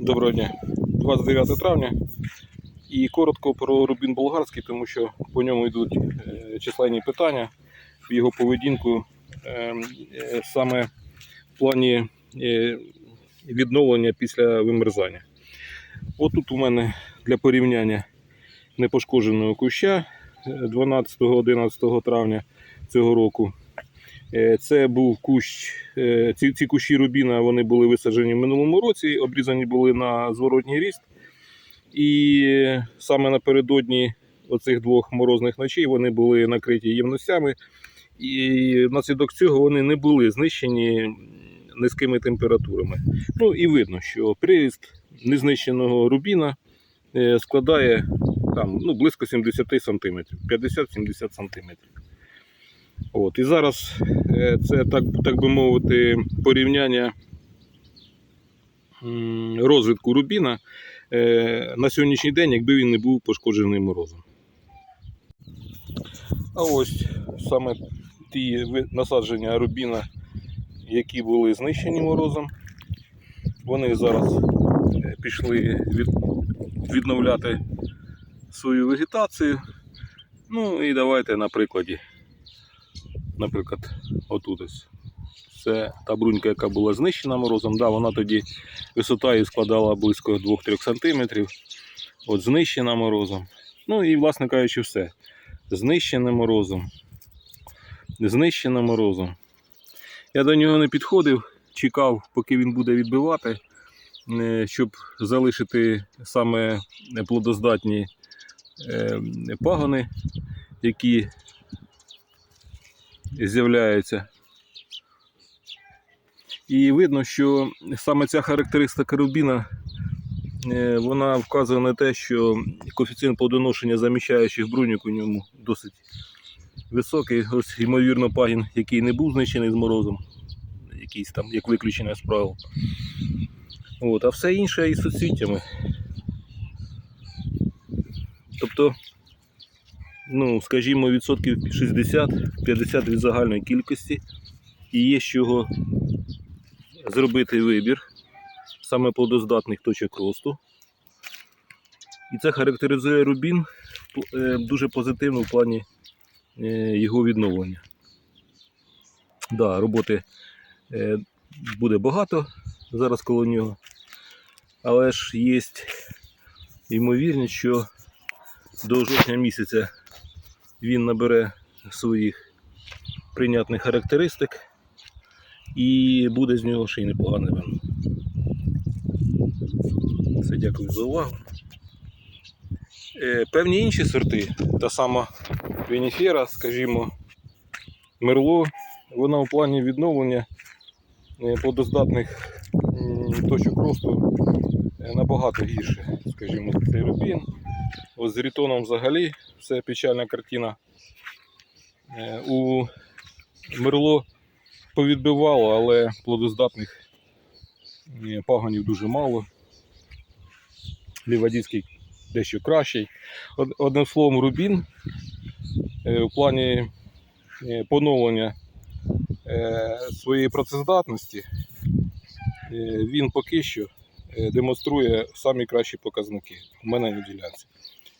Доброго дня. 29 травня. І коротко про Рубін Болгарський, тому що по ньому йдуть е, численні питання в його поведінку е, е, саме в плані відновлення після вимерзання. От тут у мене для порівняння непошкодженого куща е, 12-11 травня цього року. Е, Це був кущ, е, ці, ці кущі рубіна вони були висаджені в минулому році, обрізані були на зворотній ріст. І саме напередодні оцих двох морозних ночей вони були накриті ємностями, і внаслідок цього вони не були знищені низькими температурами. Ну і видно, що приріст незнищеного рубіна е, складає там, ну, близько 70 см, 50-70 см. От, і зараз е, це, так, так би мовити, порівняння розвитку рубіна е, на сьогоднішній день, якби він не був пошкоджений морозом. А ось саме ті насадження рубіна, які були знищені морозом, вони зараз е, пішли від, відновляти свою вегетацію. Ну і давайте на прикладі. Наприклад, отут ось. Це та брунька, яка була знищена морозом. Да, вона тоді висота її складала близько 2-3 см. От знищена морозом. Ну і, власне кажучи, все. Знищене морозом. Знищене морозом. Я до нього не підходив, чекав, поки він буде відбивати, е, щоб залишити саме плодоздатні е, пагони, які з'являються. І видно, що саме ця характеристика рубіна е, вона вказує на те, що коефіцієнт плодоношення заміщаючих бруньок у ньому досить високий. Ось, ймовірно, пагін, який не був знищений з морозом, якийсь там як виключення з правил. От, а все інше із соцвіттями. Тобто, ну, скажімо, відсотків 60-50 від загальної кількості. І є з чого зробити вибір саме плодоздатних точок росту. І це характеризує рубін е, дуже позитивно в плані е, його відновлення. Да, роботи е, буде багато зараз коло нього, але ж є ймовірність, що до жовтня місяця він набере своїх прийнятних характеристик і буде з нього ще й непогане вино. Все, дякую за увагу. Е, Певні інші сорти, та сама Вініфера, скажімо, Мерло, вона у плані відновлення е, плодоздатних точок росту е, набагато гірше, скажімо, цей рубін. З рітоном взагалі все печальна картина. Е, У Мерло повідбивало, але плодоздатних е, пагонів дуже мало. Лівадійський дещо кращий. Одним словом, рубін у плані е, поновлення е, своєї працездатності він поки що демонструє самі кращі показники у мене на ділянці.